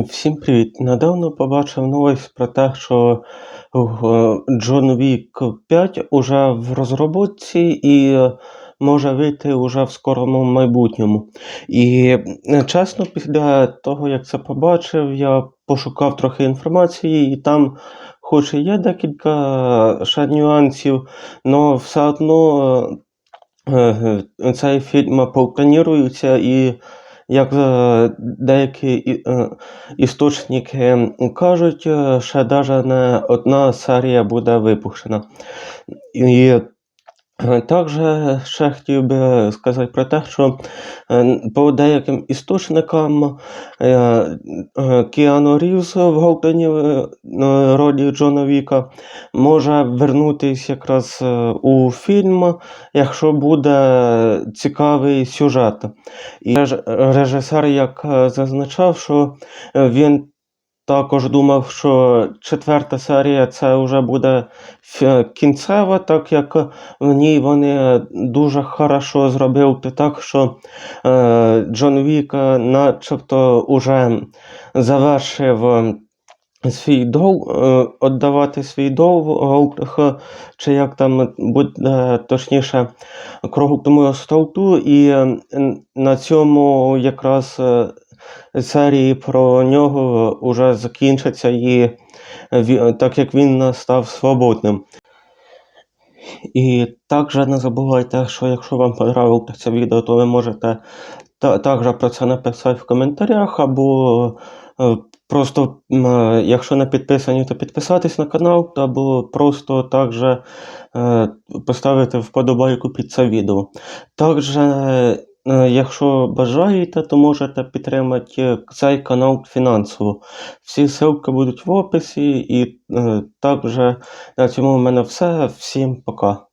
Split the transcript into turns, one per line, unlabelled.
Всім привіт! Недавно побачив новость про те, що е, Джон Вік 5 уже в розробці і е, може вийти уже в скорому майбутньому. І е, чесно, після того, як це побачив, я пошукав трохи інформації, і там, хоч і є декілька ще нюансів, але все одно е, е, цей фільм повпланірується і. Як е, деякі е, істочники кажуть, е, ще навіть не одна серія буде випущена. І також ще хотів би сказати про те, що е, по деяким істочникам е, Кіану Рівз в головній е, ролі Джона Віка може вернутися якраз у фільм, якщо буде цікавий сюжет. І режисер як зазначав, що він також думав, що четверта серія це вже буде кінцева, так як в ній вони дуже хорошо зробили так, що е, Джон Вік е, начебто уже завершив. е, Свій долг, е, віддавати свій долг, чи як там буде точніше, круглому столту, і на цьому якраз серії про нього вже закінчаться, і так як він став свободним. І також не забувайте, що якщо вам понравилось це відео, то ви можете також про це написати в коментарях, або е, просто, е, якщо не підписані, то підписатись на канал, або просто також е, поставити вподобайку під це відео. Також, якщо бажаєте, то можете підтримати е, цей канал фінансово. Всі ссылки будуть в описі, і е, також на цьому в мене все. Всім пока.